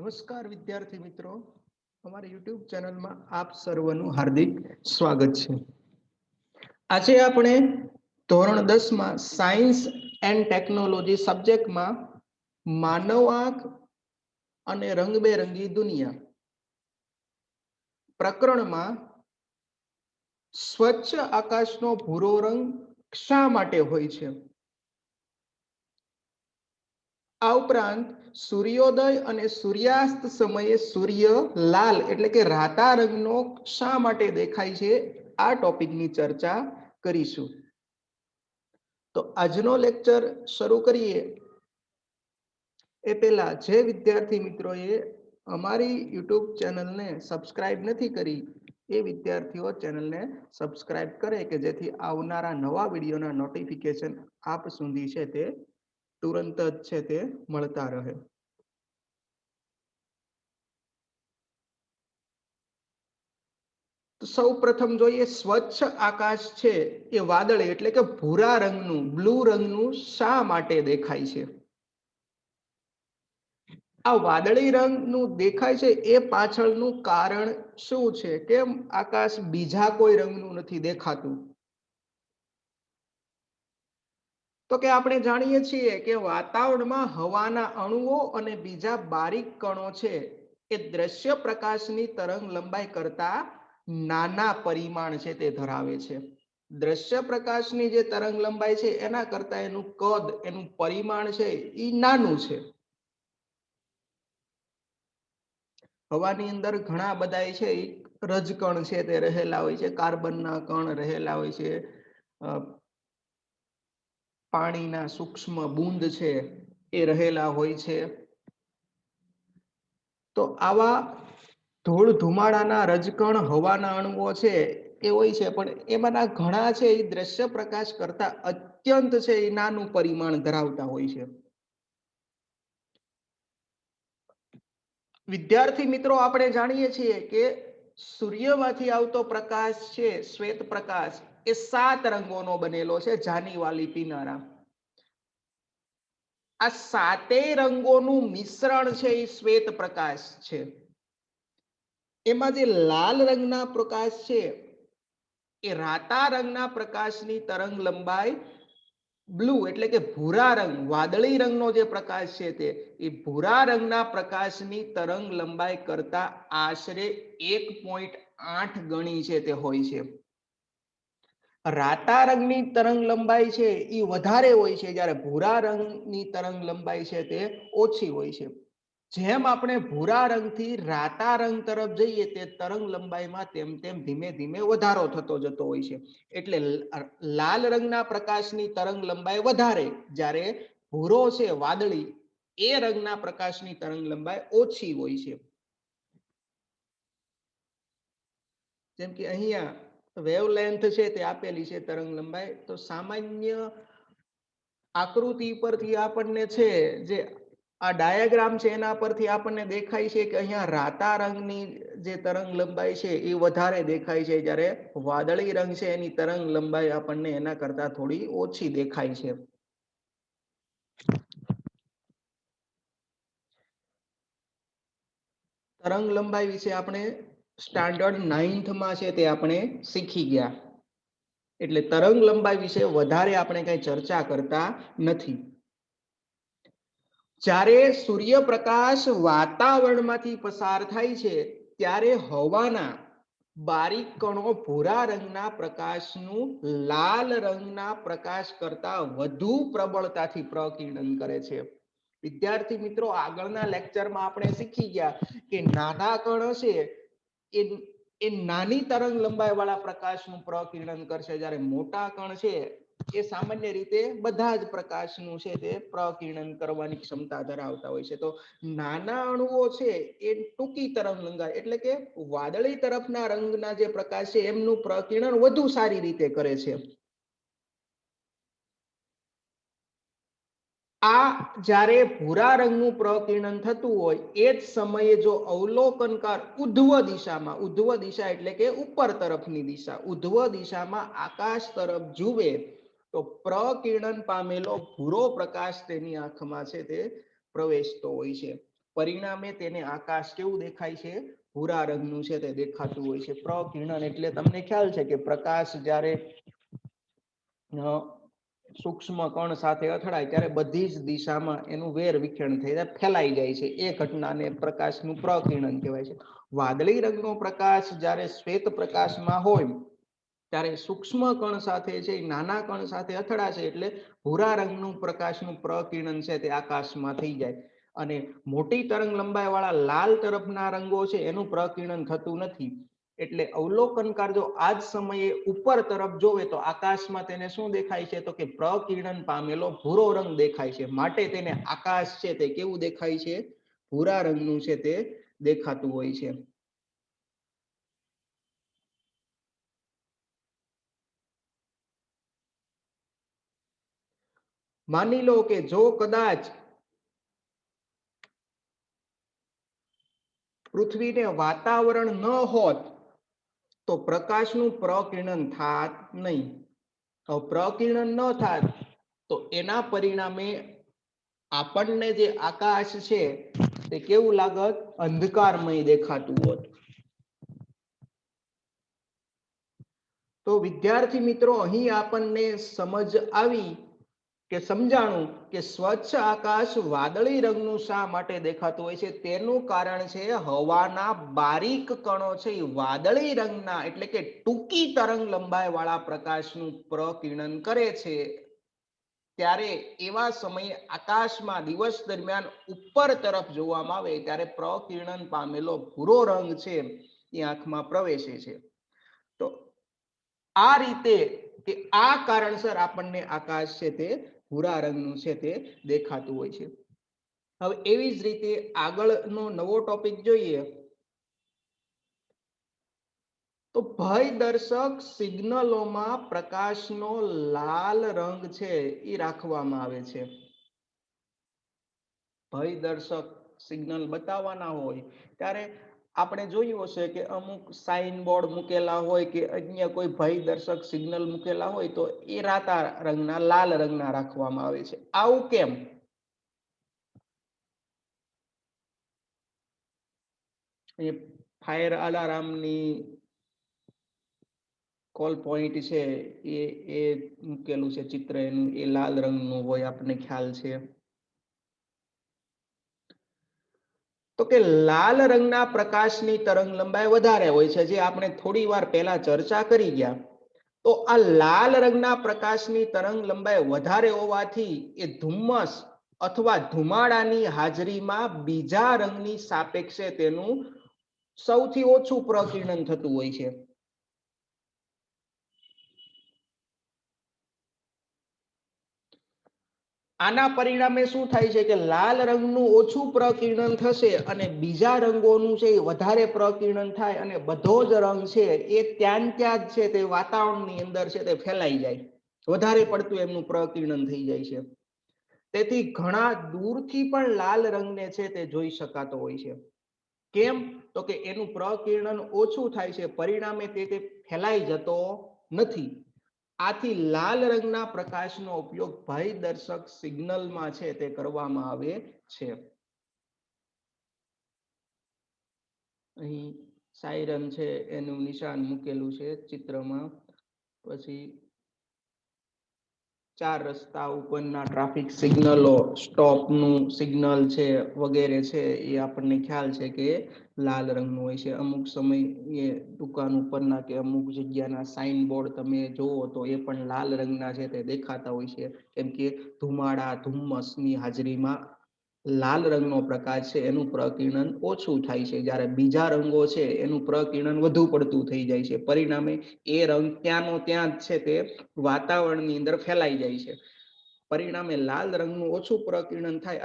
નમસ્કાર વિદ્યાર્થી મિત્રો. અમારી યુટ્યુબ ચેનલમાં આપ સર્વનું હાર્દિક સ્વાગત છે. આજે આપણે ધોરણ દસમાં સાયન્સ એન્ડ ટેકનોલોજી સબ્જેક્ટમાં માનવ આંખ અને રંગબેરંગી દુનિયા પ્રકરણમાં સ્વચ્છ આકાશનો ભૂરો રંગ શા માટે હોય છે? આ ઉપરાંત સૂર્યોદય અને સૂર્યાસ્ત સમયે સૂર્ય લાલ એટલે કે રાતા રંગનો શા માટે દેખાય છે? આ ટોપિકની ચર્ચા કરીશું. તો આજનો લેક્ચર શરૂ કરીએ. એ પહેલા જે વિદ્યાર્થી મિત્રોએ અમારી યુટ્યુબ ચેનલને સબસ્ક્રાઇબ નથી કરી, એ વિદ્યાર્થીઓ ચેનલને સબસ્ક્રાઇબ કરે કે જેથી આવનારા નવા વિડીયોના નોટિફિકેશન આપ સુધી છે તે તુરંત જ છે તે મળતા રહે. સૌ પ્રથમ જોઈએ સ્વચ્છ આકાશ છે, એ વાદળ એટલે કે ભૂરા રંગનું, બ્લુ રંગનું શા માટે દેખાય છે? આ વાદળી રંગનું દેખાય છે એ પાછળનું કારણ શું છે? કેમ આકાશ બીજા કોઈ રંગનું નથી દેખાતું? તો કે આપણે જાણીએ છીએ કે વાતાવરણમાં હવાના અણુઓ અને બીજા બારીક કણો છે, એ દ્રશ્ય પ્રકાશની તરંગ લંબાઈ કરતા નાના પરિમાણ છે તે ધરાવે છે. દ્રશ્ય પ્રકાશની જે તરંગ લંબાઈ છે, એના કરતા એનું કદ, એનું પરિમાણ છે એ નાનું છે. હવાની અંદર ઘણા બધા છે રજકણ છે તે રહેલા હોય છે, કાર્બનના કણ રહેલા હોય છે પાણીના સૂક્ષ્મ બુંદ છે, એ રહેલા હોય છે. તો આવા ધૂળ ધુમાડાના રજકણ હવાના અણુઓ છે, એ હોય છે, પણ એમાંના ઘણા છે, એ દ્રશ્ય પ્રકાશ કરતા અત્યંત છે, એ નાનું પરિમાણ ધરાવતા હોય છે. વિદ્યાર્થી મિત્રો, આપણે જાણીએ છીએ કે સૂર્યમાંથી આવતો પ્રકાશ છે, શ્વેત પ્રકાશ, એ સાત રંગોનો બનેલો છે, જાનીવાલી પિનારા. આ સાતેય રંગોનું મિશ્રણ છે, એ શ્વેત પ્રકાશ છે. એમાં જે લાલ રંગના પ્રકાશ છે, એ રાતા રંગના પ્રકાશની તરંગ લંબાઈ બ્લુ એટલે કે ભૂરા રંગ, વાદળી રંગનો જે પ્રકાશ છે તે, એ ભૂરા રંગના પ્રકાશની તરંગ લંબાઈ કરતા આશરે એક પોઈન્ટ આઠ ગણી છે તે હોય છે. રાતા રંગની તરંગ લંબાઈ છે એ વધારે હોય છે, જ્યારે ભૂરા રંગની તરંગ લંબાઈ છે તે ઓછી હોય છે. જેમ આપણે ભૂરા રંગથી રાતા રંગ તરફ જઈએ તે તરંગ લંબાઈમાં તેમ તેમ ધીમે ધીમે વધારો થતો જતો હોય છે. એટલે લાલ રંગના પ્રકાશની તરંગ લંબાઈ વધારે, જ્યારે ભૂરો છે વાદળી, એ રંગના પ્રકાશની તરંગ લંબાઈ ઓછી હોય છે. જેમ કે અહીંયા વેવલેન્થ છે તે આપેલી છે તરંગ લંબાઈ, તો સામાન્ય આકૃતિ પરથી આપણને છે જે આ ડાયાગ્રામ છે એના પરથી આપણને દેખાય છે કે અહીંયા રાતા રંગની જે તરંગ લંબાઈ છે એ વધારે દેખાય છે. જ્યારે વાદળી રંગ છે એની તરંગ લંબાઈ આપણને એના કરતા થોડી ઓછી દેખાય છે. તરંગ લંબાઈ વિશે આપણે સ્ટાન્ડર્ડ નાઇન્થમાં છે તે આપણે શીખી ગયા. એટલે તરંગ લંબાઈ વિશે વધારે આપણે કઈ ચર્ચા કરતા નથી. જ્યારે સૂર્યપ્રકાશ વાતાવરણમાંથી પસાર થાય છે, ત્યારે હવાના બારીક કણો ભૂરા રંગના પ્રકાશનું લાલ રંગના પ્રકાશ કરતા વધુ પ્રબળતાથી પ્રકિર્ણન કરે છે. વિદ્યાર્થી મિત્રો, આગળના લેક્ચરમાં આપણે શીખી ગયા કે નાના કણ છે એ એ નાની તરંગ લંબાઈ વાળા પ્રકાશનું પ્રકિર્ણન કરશે. જ્યારે મોટા કણ છે એ સામાન્ય રીતે બધા જ પ્રકાશનું છે તે પ્રકિરણન કરવાની ક્ષમતા ધરાવતા હોય છે. તો નાના અણુઓ છે એ ટૂંકી તરંગ લંબાઈ એટલે કે વાદળી તરફના રંગના જે પ્રકાશ છે એમનું પ્રકિર્ણન વધુ સારી રીતે કરે છે. આ જ્યારે ભૂરા રંગનું પ્રકિર્ણન થતું હોય એ જ સમયે જો અવલોકનકાર ઉધ્વ દિશામાં ઉધ્વ દિશા એટલે કે ઉપર તરફની દિશા ઉધ્વ દિશામાં આકાશ તરફ જુએ તો પ્રકિર્ણન પામેલો ભૂરો પ્રકાશ તેની આંખમાં છે તે પ્રવેશતો હોય છે. પરિણામે તેને આકાશ કેવું દેખાય છે? ભૂરા રંગનું છે તે દેખાતું હોય છે. પ્રકિરણ એટલે તમને ખ્યાલ છે કે પ્રકાશ જ્યારે સૂક્ષ્મ કણ સાથે અથડાય ત્યારે બધી જ દિશામાં એનું વેર વિખેરણ થઈ જાય, ફેલાઈ જાય છે. એ ઘટનાને પ્રકાશનું પ્રકિરણ કહેવાય છે. વાદળી રંગનો પ્રકાશ જ્યારે શ્વેત પ્રકાશમાં હોય ત્યારે સૂક્ષ્મ કણ સાથે છે એ નાના કણ સાથે અથડાશે એટલે ભૂરા રંગનું પ્રકાશનું પ્રકિરણ છે તે આકાશમાં થઈ જાય. અને મોટી તરંગ લંબાઈ વાળા લાલ તરફના રંગો છે, એનું પ્રકિરણ થતું નથી. એટલે અવલોકનકાર જો આ જ સમયે ઉપર તરફ જોવે તો આકાશમાં તેને શું દેખાય છે? તો કે પ્રકિરણ પામેલો ભૂરો રંગ દેખાય છે. માટે તેને આકાશ છે તે કેવું દેખાય છે? ભૂરા રંગનું છે તે દેખાતું હોય છે. માની લો કે જો કદાચ પૃથ્વીને વાતાવરણ ન હોત, તો પ્રકાશનું પ્રકિરણન થાત નહીં. પ્રકિરણન ન થાત, તો એના પરિણામે આપણને જે આકાશ છે, તે કેવું લાગત? અંધકારમય દેખાતું હોત. તો વિદ્યાર્થી મિત્રો, અહીં આપણને સમજ આવી કે સમજાણું કે સ્વચ્છ આકાશ વાદળી રંગનું શા માટે દેખાતું હોય છે? તેનું કારણ છે હવાના બારીક કણો છે. એ વાદળી રંગના એટલે કે ટૂંકી તરંગ લંબાઈ વાળા પ્રકાશનું પ્રકિરણન કરે છે. ત્યારે એવા સમયે આકાશમાં દિવસ દરમિયાન ઉપર તરફ જોવામાં આવે ત્યારે પ્રકિરણન પામેલો ભૂરો રંગ છે એ આંખમાં પ્રવેશે છે. તો આ રીતે કે આ કારણસર આપણને આકાશ છે તે ભૂરા રંગનું છે તે દેખાતું હોય છે. હવે એવી જ રીતે આગળનો નવો ટોપિક જોઈએ. તો ભય દર્શક સિગ્નલોમાં પ્રકાશનો લાલ રંગ છે એ રાખવામાં આવે છે. ભય દર્શક સિગ્નલ બતાવવાના હોય ત્યારે આપણે જોયું હશે કે અમુક સાઇન મૂકેલા હોય કે અન્ય કોઈ ભય દર્શક સિગ્નલ મૂકેલા હોય તો એ રાતા રંગના, લાલ રંગના રાખવામાં આવે છે. આવું કેમ? ફાયર અલાર્મની કોલ પોઈન્ટ છે, એ એ મૂકેલું છે ચિત્ર એનું, એ લાલ રંગનું હોય આપણને ખ્યાલ છે. તો કે લાલ રંગના પ્રકાશની તરંગ લંબાઈ વધારે હોય છે, જે આપણે થોડી વાર પહેલા ચર્ચા કરી ગયા, તો આ લાલ રંગના પ્રકાશની તરંગ લંબાઈ વધારે હોવાથી એ ધુમ્મસ અથવા ધુમાડાની હાજરીમાં બીજા રંગની સાપેક્ષે તેનું સૌથી ઓછું પ્રકીર્ણન થતું હોય છે. આના પરિણામે શું થાય છે કે લાલ રંગનું ઓછું પ્રકિર્ણન થશે અને બીજા રંગોનું છે એ વધારે પ્રકિર્ણન થાય અને બધો જ રંગ છે એ ત્યાં ત્યાં જ છે તે વાતાવરણની અંદર છે તે ફેલાઈ જાય. વધારે પડતું એમનું પ્રકિર્ણન થઈ જાય છે. તેથી ઘણા દૂરથી પણ લાલ રંગને છે તે જોઈ શકાતો હોય છે. કેમ? તો કે એનું પ્રકિર્ણન ઓછું થાય છે, પરિણામે તે ફેલાઈ જતો નથી. આથી લાલ રંગના પ્રકાશનો ઉપયોગ ભય દર્શક સિગ્નલમાં છે તે કરવામાં આવે છે. અહીં સાયરન છે, એનું નિશાન મૂકેલું છે ચિત્રમાં. પછી ચાર રસ્તા ઉપરના ટ્રાફિક સિગ્નલો સ્ટોપનું સિગ્નલ છે, વગેરે છે, એ આપણને ખ્યાલ છે કે લાલ રંગનું હોય છે. અમુક સમય એ દુકાન ઉપરના કે અમુક જગ્યાના સાઇન બોર્ડ તમે જોવો તો એ પણ લાલ રંગના છે, તે દેખાતા હોય છે. કેમ કે ધુમાડા, ધુમ્મસની હાજરીમાં લાલ રંગનો પ્રકાશ છે, એનું પ્રકિરણન ઓછું થાય છે. જ્યારે બીજા રંગો છે, એનું પ્રકિરણન વધુ પડતું થઈ જાય છે. પરિણામે એ રંગ ત્યાંનો ત્યાં જ છે તે વાતાવરણની અંદર ફેલાઈ જાય છે. પરિણામે લાલ રંગનું ઓછું પ્રકિરણન થાય,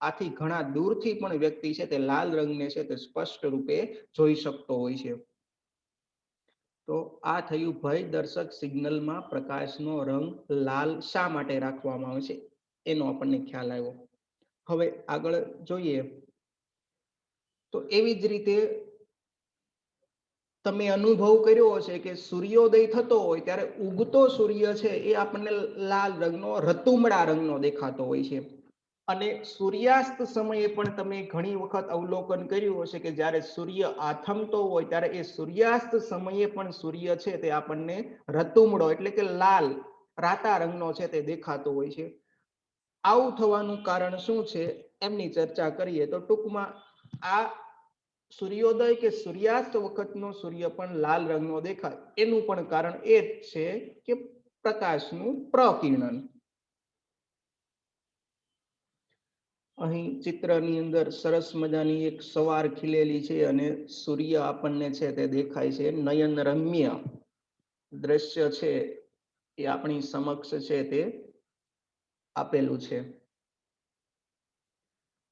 આથી ઘણા દૂરથી પણ વ્યક્તિ છે તે લાલ રંગને છે તે સ્પષ્ટ રૂપે જોઈ શકતો હોય છે. તો આ થયું ભય દર્શક સિગ્નલમાં પ્રકાશનો રંગ લાલ શા માટે રાખવામાં આવે છે? એનો આપણને ખ્યાલ આવ્યો. હવે આગળ જોઈએ તો એવી જ રીતે તમે અનુભવ કર્યો હશે કે સૂર્યોદય થતો હોય ત્યારે ઉગતો સૂર્ય છે એ આપણને લાલ રંગનો રતુમડા રંગનો દેખાતો હોય છે. અને સૂર્યાસ્ત સમયે પણ તમે ઘણી વખત અવલોકન કર્યું હશે કે જ્યારે સૂર્ય આથમતો હોય ત્યારે એ સૂર્યાસ્ત સમયે પણ સૂર્ય છે તે આપણને રતુમડો એટલે કે લાલ, રાતા રંગનો છે તે દેખાતો હોય છે. આવું થવાનું કારણ શું છે એમની ચર્ચા કરીએ. તો ટૂંકમાં આ સૂર્યોદય કે સૂર્યાસ્ત વખતનો સૂર્ય પણ લાલ રંગનો દેખાય. એનું પણ કારણ એ જ છે કે પ્રકાશનું પ્રકિરણન. અહીં ચિત્રની અંદર સરસ મજાની એક સવાર ખીલેલી છે અને સૂર્ય આપણને છે તે દેખાય છે નયન રમ્ય દ્રશ્ય છે. એ આપણી સમક્ષ છે તે આપેલું છે.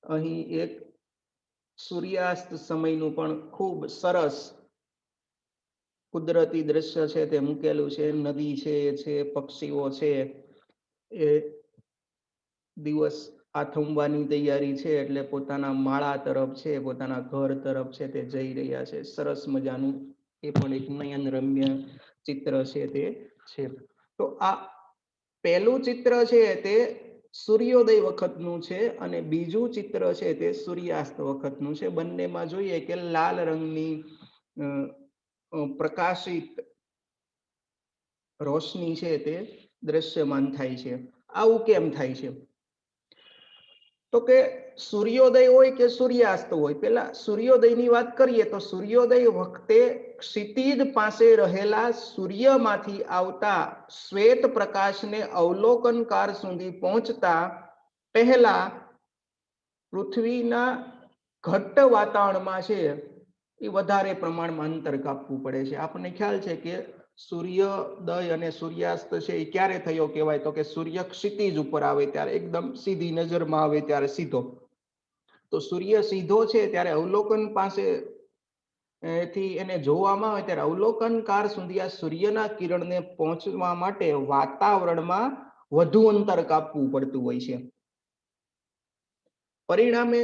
અહીં એક સૂર્યાસ્ત સમયનું પણ ખૂબ સરસ કુદરતી દ્રશ્ય છે તે મૂકેલું છે. નદી છે છે, પક્ષીઓ છે. એ દિવસ આથમવાની તૈયારી છે એટલે પોતાના માળા તરફ છે, પોતાના ઘર તરફ છે તે જઈ રહ્યા છે. સરસ મજાનું એ પણ એક નયન રમ્ય ચિત્ર છે તે છે. તો આ પહેલું ચિત્ર છે તે સૂર્યોદય વખતનું છે અને બીજું ચિત્ર છે તે સૂર્યાસ્ત વખતનું છે. બંનેમાં જોઈએ કે લાલ રંગની પ્રકાશિત રોશની છે તે દ્રશ્યમાન થાય છે. આવું કેમ થાય છે? તો કે સૂર્યોદય હોય કે સૂર્યાસ્ત હોય? પેલા સૂર્યોદયની વાત કરીએ તો સૂર્યોદય વખતે ક્ષિતિજ પાસે રહેલા સૂર્યમાંથી આવતા શ્વેત પ્રકાશને અવલોકનકાર સુધી પહોંચતા પહેલા પૃથ્વીના ઘટ્ટ વાતાવરણમાં છે, એ વધારે પ્રમાણમાં અંતર કાપવું પડે છે. આપણને ખ્યાલ છે કે સૂર્યોદય અને સૂર્યાસ્ત છે, એ ક્યારે થયો કહેવાય? તો કે સૂર્ય ક્ષિતિજ ઉપર આવે ત્યારે એકદમ સીધી નજરમાં આવે ત્યારે સીધો. તો સૂર્ય સીધો છે ત્યારે અવલોકન પાસે થી એને જોવામાં આવે ત્યારે અવલોકનકાર સુધી આ સૂર્યના કિરણને પહોંચવા માટે વાતાવરણમાં વધુ અંતર કાપવું પડતું હોય છે. પરિણામે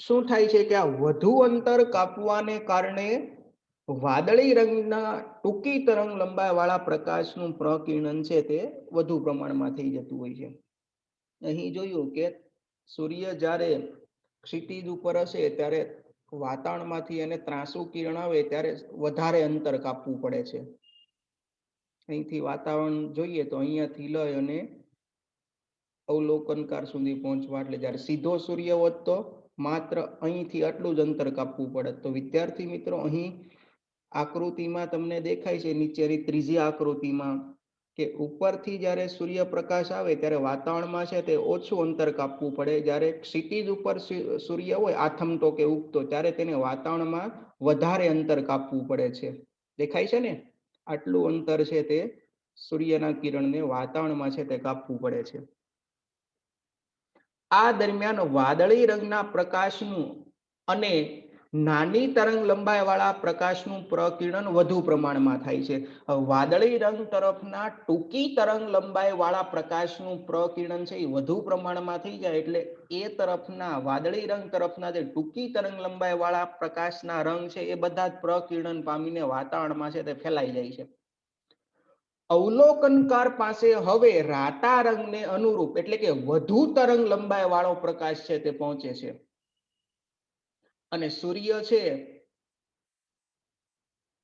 શું થાય છે કે આ વધુ અંતર કાપવાને કારણે વાદળી રંગના ટૂંકી તરંગ લંબાઈ વાળા પ્રકાશનું પ્રકિરણન છે તે વધુ પ્રમાણમાં થઈ જતું હોય છે. અહીં જોયું કે સૂર્ય જ્યારે ક્ષિતિજ ઉપર હશે ત્યારે વાતાવરણમાંથી એને ત્રાસુ કિરણ આવે ત્યારે વધારે અંતર કાપવું પડે છે. અહીંથી વાતાવરણ જોઈએ તો અહીંયાથી લઈ અને અવલોકનકાર સુધી પહોંચવા એટલે જ્યારે સીધો સૂર્ય વધતો માત્ર અહીંથી આટલું જ અંતર કાપવું પડે. તો વિદ્યાર્થી મિત્રો, અહીં આકૃતિમાં તમને દેખાય છે, નીચેની ત્રીજી આકૃતિમાં કે ઉપરથી જ્યારે સૂર્યપ્રકાશ આવે ત્યારે વાતાવરણમાં છે તે ઓછું અંતર કાપવું પડે. જ્યારે ક્ષિતિજ ઉપર સૂર્ય હોય આથમતો કે ઉગતો, ત્યારે તેને વાતાવરણમાં વધારે અંતર કાપવું પડે છે. દેખાય છે ને? આટલું અંતર છે તે સૂર્યના કિરણને વાતાવરણમાં છે તે કાપવું પડે છે. આ દરમિયાન વાદળી રંગના પ્રકાશનું અને નાની તરંગ લંબાઈ વાળા પ્રકાશનું પ્રકિરણ વધુ પ્રમાણમાં થાય છે. વાદળી રંગ તરફના ટૂંકી તરંગ લંબાઈ વાળા પ્રકાશનું પ્રકિરણ છે એ વધુ પ્રમાણમાં થઈ જાય એટલે એ તરફના વાદળી રંગ તરફના જે ટૂંકી તરંગ લંબાઈ વાળા પ્રકાશના રંગ છે એ બધા જ પ્રકિરણ પામીને વાતાવરણમાં છે તે ફેલાઈ જાય છે. અવલોકનકાર પાસે હવે રાતા રંગને અનુરૂપ એટલે કે વધુ તરંગ લંબાઈ વાળો પ્રકાશ છે તે પહોંચે છે. અને સૂર્ય છે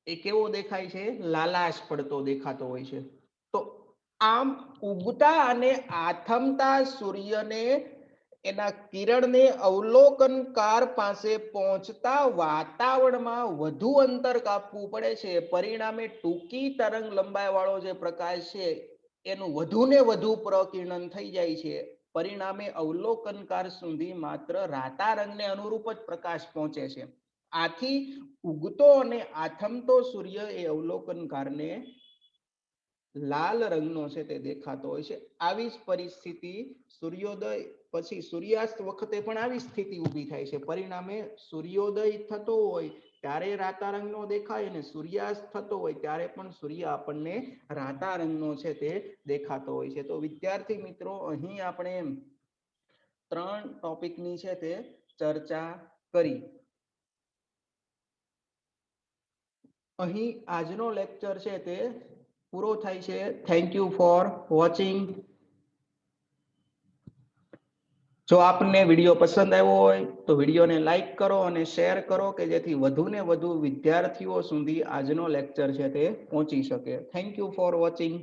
એ કેવો દેખાય છે? લાલાશ પડતો દેખાતો હોય છે. તો આમ ઉગતા અને આથમતા સૂર્યને એના કિરણને અવલોકનકાર પાસે પહોંચતા વાતાવરણમાં વધુ અંતર કાપવું પડે છે. પરિણામે ટૂંકી તરંગ લંબાઈ વાળો જે પ્રકાશ છે, એનું વધુ ને વધુ પ્રકિરણન થઈ જાય છે. પરિણામે અવલોકનકાર સુધી માત્ર રાતા રંગને અનુરૂપ જ પ્રકાશ પહોંચે છે. આથી ઉગતો અને આથમતો સૂર્ય એ અવલોકનકારને લાલ રંગનો છે તે દેખાતો હોય છે. આવી જ પરિસ્થિતિ સૂર્યોદય પછી સૂર્યાસ્ત વખતે પણ આવી સ્થિતિ ઊભી થાય છે. પરિણામે સૂર્યોદય થતો હોય ત્યારે રાતા રંગનો દેખાય અને સૂર્યાસ્ત થતો હોય ત્યારે પણ સૂર્ય આપણને રાતા રંગનો છે તે દેખાતો હોય છે. તો વિદ્યાર્થી મિત્રો, અહીં આપણે ત્રણ ટોપિકની છે તે ચર્ચા કરી. અહીં આજનો લેક્ચર છે તે પૂરો થાય છે. થેન્ક યુ ફોર વોચિંગ જો આપને વીડિયો પસંદ આવ્યો હોય, તો વિડીયોને લાઈક કરો અને શેર કરો કે જેથી વધુને વધુ વિદ્યાર્થીઓ સુધી આજનો લેક્ચર છે તે પહોંચી શકે. Thank you for watching